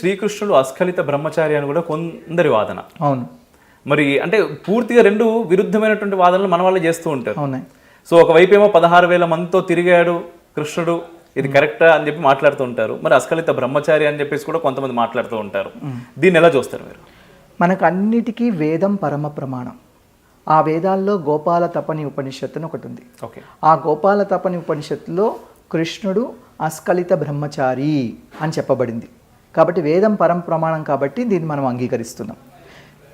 శ్రీకృష్ణుడు అస్ఖలిత బ్రహ్మచారి అని కూడా కొందరి వాదన. అవును. మరి అంటే పూర్తిగా రెండు విరుద్ధమైనటువంటి వాదనలు మన వాళ్ళు చేస్తూ ఉంటారు. అవునాయి సో ఒకవైపు ఏమో పదహారు వేల మందితో తిరిగాడు కృష్ణుడు ఇది కరెక్టా అని చెప్పి మాట్లాడుతూ ఉంటారు. మరి అస్ఖలిత బ్రహ్మచారి అని చెప్పేసి కూడా కొంతమంది మాట్లాడుతూ ఉంటారు. దీన్ని ఎలా చూస్తారు మీరు? మనకు అన్నిటికీ వేదం పరమ ప్రమాణం. ఆ వేదాల్లో గోపాల తపని ఉపనిషత్తు అని ఒకటి ఉంది. ఓకే. ఆ గోపాల తపని ఉపనిషత్తులో కృష్ణుడు అస్ఖలిత బ్రహ్మచారి అని చెప్పబడింది. కాబట్టి వేదం పరం ప్రమాణం కాబట్టి దీన్ని మనం అంగీకరిస్తున్నాం.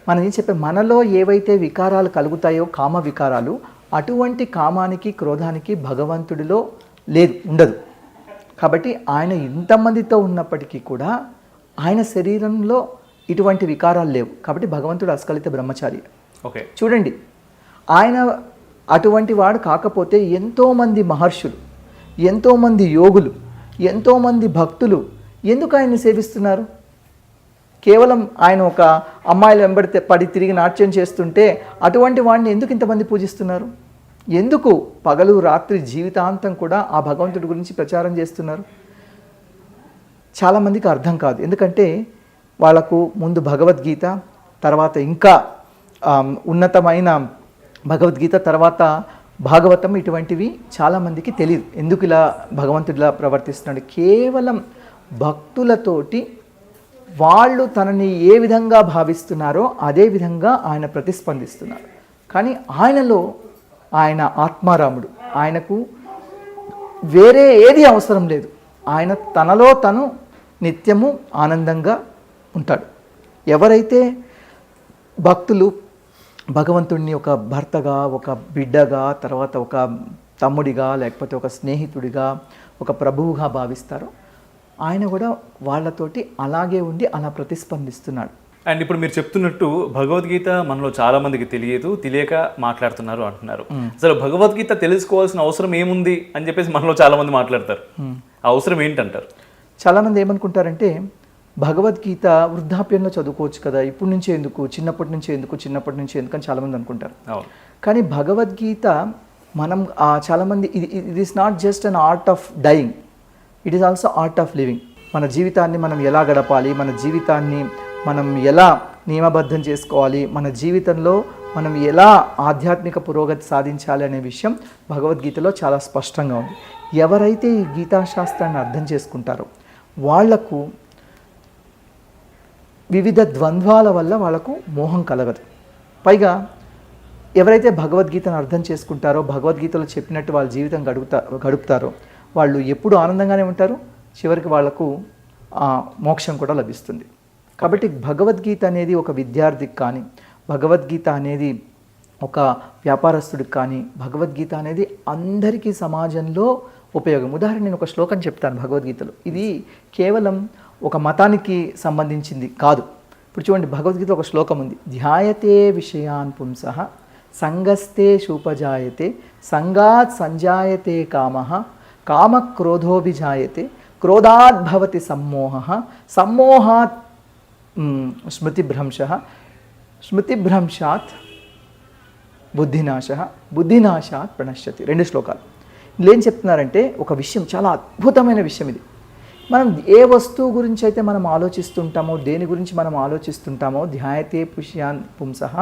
మనం ఏం చెప్పే? మనలో ఏవైతే వికారాలు కలుగుతాయో కామ వికారాలు అటువంటి కామానికి క్రోధానికి భగవంతుడిలో లేదు ఉండదు. కాబట్టి ఆయన ఇంతమందితో ఉన్నప్పటికీ కూడా ఆయన శరీరంలో ఇటువంటి వికారాలు లేవు. కాబట్టి భగవంతుడు అస్ఖలిత బ్రహ్మచారి. ఓకే. చూడండి ఆయన అటువంటి వాడు కాకపోతే ఎంతోమంది మహర్షులు ఎంతోమంది యోగులు ఎంతోమంది భక్తులు ఎందుకు ఆయన్ని సేవిస్తున్నారు? కేవలం ఆయన ఒక అమ్మాయిలు వెంబడి పడి తిరిగి నాట్యం చేస్తుంటే అటువంటి వాడిని ఎందుకు ఇంతమంది పూజిస్తున్నారు? ఎందుకు పగలు రాత్రి జీవితాంతం కూడా ఆ భగవంతుడి గురించి ప్రచారం చేస్తున్నారు? చాలామందికి అర్థం కాదు. ఎందుకంటే వాళ్ళకు ముందు భగవద్గీత తర్వాత ఇంకా ఉన్నతమైన భగవద్గీత తర్వాత భాగవతం ఇటువంటివి చాలామందికి తెలియదు ఎందుకు ఇలా భగవంతుడిలా ప్రవర్తిస్తున్నాడు? కేవలం భక్తులతోటి వాళ్ళు తనని ఏ విధంగా భావిస్తున్నారో అదే విధంగా ఆయన ప్రతిస్పందిస్తున్నారు. కానీ ఆయనలో ఆయన ఆత్మారాముడు. ఆయనకు వేరే ఏది అవసరం లేదు. ఆయన తనలో తను నిత్యము ఆనందంగా ఉంటాడు. ఎవరైతే భక్తులు భగవంతుడిని ఒక భర్తగా ఒక బిడ్డగా తర్వాత ఒక తమ్ముడిగా లేకపోతే ఒక స్నేహితుడిగా ఒక ప్రభువుగా భావిస్తారో ఆయన కూడా వాళ్ళతోటి అలాగే ఉండి అలా ప్రతిస్పందిస్తున్నాడు. అండ్ ఇప్పుడు మీరు చెప్తున్నట్టు భగవద్గీత మనలో చాలా మందికి తెలియదు తెలియక మాట్లాడుతున్నారు అంటున్నారు. అసలు భగవద్గీత తెలుసుకోవాల్సిన అవసరం ఏముంది అని చెప్పేసి మనలో చాలా మంది మాట్లాడతారు. ఆ అవసరం ఏంటంటారు? చాలామంది ఏమనుకుంటారంటే భగవద్గీత వృద్ధాప్యంలో చదువుకోవచ్చు కదా ఇప్పటి నుంచే ఎందుకు చిన్నప్పటి నుంచే ఎందుకు చిన్నప్పటి నుంచే ఎందుకు అని చాలామంది అనుకుంటారు. కానీ భగవద్గీత మనం చాలామంది ఇది it is not just an art of dying it is also art of living మన జీవితాన్ని మనం ఎలా గడపాలి? మన జీవితాన్ని మనం ఎలా నియమబద్ధం చేసుకోవాలి? మన జీవితంలో మనం ఎలా ఆధ్యాత్మిక పురోగతి సాధించాలి అనే విషయం భగవద్గీతలో చాలా స్పష్టంగా ఉంది. ఎవరైతే ఈ గీతాశాస్త్రాన్ని అర్థం చేసుకుంటారో వాళ్ళకు వివిధ ద్వంద్వాల వల్ల వాళ్ళకు మోహం కలగదు. పైగా ఎవరైతే భగవద్గీతను అర్థం చేసుకుంటారో భగవద్గీతలో చెప్పినట్టు వాళ్ళ జీవితం గడుపుతా గడుపుతారో వాళ్ళు ఎప్పుడు ఆనందంగానే ఉంటారు చివరికి వాళ్ళకు మోక్షం కూడా లభిస్తుంది. కాబట్టి భగవద్గీత అనేది ఒక విద్యార్థికి కానీ భగవద్గీత అనేది ఒక వ్యాపారస్తుడికి కానీ భగవద్గీత అనేది అందరికీ సమాజంలో ఉపయోగం. ఉదాహరణ నేను ఒక శ్లోకం చెప్తాను భగవద్గీతలో. ఇది కేవలం ఒక మతానికి సంబంధించింది కాదు. ఇప్పుడు చూడండి భగవద్గీత ఒక శ్లోకం ఉంది. ధ్యాయతే విషయాన్ పుంస సంగస్తే శూపజాయతే సంగాత్ సంజాయతే కామ కామక్రోధోభిజాయతే క్రోధాత్ భవతి సమ్మోహ సమ్మోహాత్ స్మృతిభ్రంశ స్మృతిభ్రంశాత్ బుద్ధినాశ బుద్ధినాశాత్ ప్రణశ్యతి. రెండు శ్లోకాలు. ఇందులో ఏం చెప్తున్నారంటే ఒక విషయం చాలా అద్భుతమైన విషయం ఇది. మనం ఏ వస్తువు గురించి అయితే మనం ఆలోచిస్తుంటామో దేని గురించి మనం ఆలోచిస్తుంటామో ధ్యాయతే పుష్యాన్ పుంసహ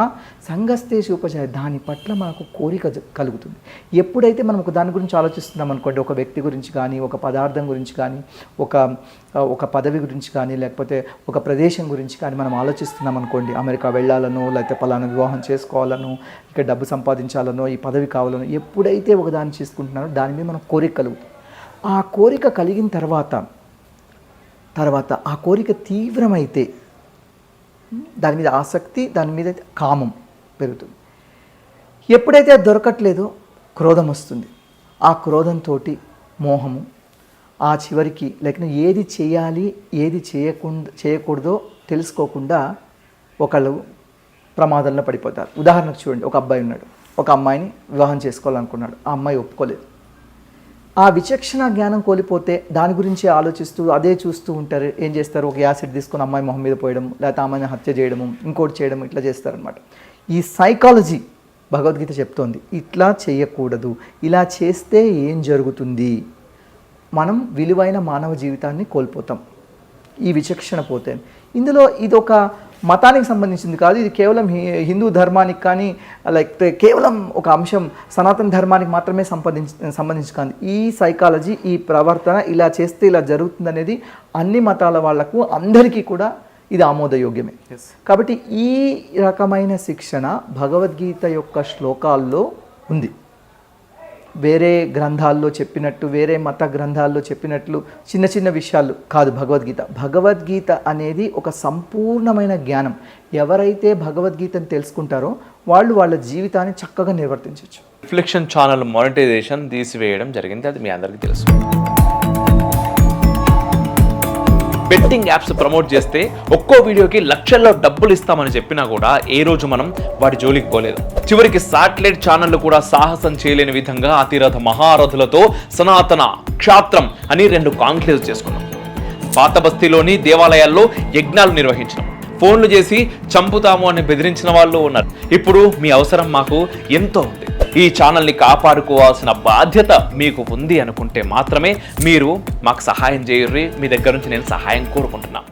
సంగస్తే ఉపజాయ దాని పట్ల మనకు కోరిక కలుగుతుంది. ఎప్పుడైతే మనం ఒక దాని గురించి ఆలోచిస్తున్నాం అనుకోండి ఒక వ్యక్తి గురించి కానీ ఒక పదార్థం గురించి కానీ ఒక ఒక పదవి గురించి కానీ లేకపోతే ఒక ప్రదేశం గురించి కానీ మనం ఆలోచిస్తున్నాం అనుకోండి అమెరికా వెళ్ళాలనో లేకపోతే పలానా వివాహం చేసుకోవాలనో ఇక డబ్బు సంపాదించాలనో ఈ పదవి కావాలనో ఎప్పుడైతే ఒక దాన్ని చేసుకుంటున్నారో దాని మీద మనం కోరిక కలుగుతుంది. ఆ కోరిక కలిగిన తర్వాత తర్వాత ఆ కోరిక తీవ్రమైతే దాని మీద ఆసక్తి దాని మీద కామం పెరుగుతుంది. ఎప్పుడైతే అది దొరకట్లేదో క్రోధం వస్తుంది. ఆ క్రోధంతో మోహము ఆ చివరికి లేక ఏది చేయాలి ఏది చేయకుండా చేయకూడదో తెలుసుకోకుండా ఒకళ్ళు ప్రమాదంలో పడిపోతారు. ఉదాహరణకు చూడండి ఒక అబ్బాయి ఉన్నాడు. ఒక అమ్మాయిని వివాహం చేసుకోవాలనుకున్నాడు. ఆ అమ్మాయి ఒప్పుకోలేదు. ఆ విచక్షణ జ్ఞానం కోల్పోతే దాని గురించి ఆలోచిస్తూ అదే చూస్తూ ఉంటారు. ఏం చేస్తారు? ఒక యాసిడ్ తీసుకొని అమ్మాయి మొహం మీద పోయడం లేకపోతే అమ్మాయిని హత్య చేయడము ఇంకోటి చేయడం ఇట్లా చేస్తారనమాట ఈ సైకాలజీ భగవద్గీత చెప్తోంది. ఇట్లా చేయకూడదు. ఇలా చేస్తే ఏం జరుగుతుంది? మనం విలువైన మానవ జీవితాన్ని కోల్పోతాం. ఈ విచక్షణ పోతే. ఇందులో ఇదొక మతానికి సంబంధించింది కాదు. ఇది కేవలం హిందూ ధర్మానికి కానీ లేకపోతే కేవలం ఒక అంశం సనాతన ధర్మానికి మాత్రమే సంబంధించి సంబంధించి కాదు ఈ సైకాలజీ ఈ ప్రవర్తన ఇలా చేస్తే ఇలా జరుగుతుంది అనేది అన్ని మతాల వాళ్ళకు అందరికీ కూడా ఇది ఆమోదయోగ్యమే. కాబట్టి ఈ రకమైన శిక్షణ భగవద్గీత యొక్క శ్లోకాల్లో ఉంది. వేరే గ్రంథాల్లో చెప్పినట్టు వేరే మత గ్రంథాల్లో చెప్పినట్లు చిన్న చిన్న విషయాలు కాదు భగవద్గీత. భగవద్గీత అనేది ఒక సంపూర్ణమైన జ్ఞానం. ఎవరైతే భగవద్గీతను తెలుసుకుంటారో వాళ్ళు వాళ్ళ జీవితాన్ని చక్కగా నిర్వర్తించవచ్చు రిఫ్లెక్షన్ ఛానల్ మానిటైజేషన్ తీసివేయడం జరిగింది. అది మీ అందరికీ తెలుసు. బెట్టింగ్ యాప్స్ ప్రమోట్ చేస్తే ఒక్కో వీడియోకి లక్షల్లో డబ్బులు ఇస్తామని చెప్పినా కూడా ఏ రోజు మనం వాటి జోలికి పోలేదు. చివరికి సాటిలైట్ ఛానళ్ళు కూడా సాహసం చేయలేని విధంగా అతిరథ మహారథులతో సనాతన క్షాత్రం అని రెండు కాంక్లేవ్ చేసుకున్నాం. పాత బస్తీలోని దేవాలయాల్లో యజ్ఞాలు నిర్వహించడం ఫోన్లు చేసి చంపుతాము అని బెదిరించిన వాళ్ళు ఉన్నారు. ఇప్పుడు మీ అవసరం మాకు ఎంతో ఉంది. ఈ ఛానల్ని కాపాడుకోవాల్సిన బాధ్యత మీకు ఉంది అనుకుంటే మాత్రమే మీరు మాకు సహాయం చేయర్రి. మీ దగ్గర నుంచి నేను సహాయం కోరుకుంటున్నాను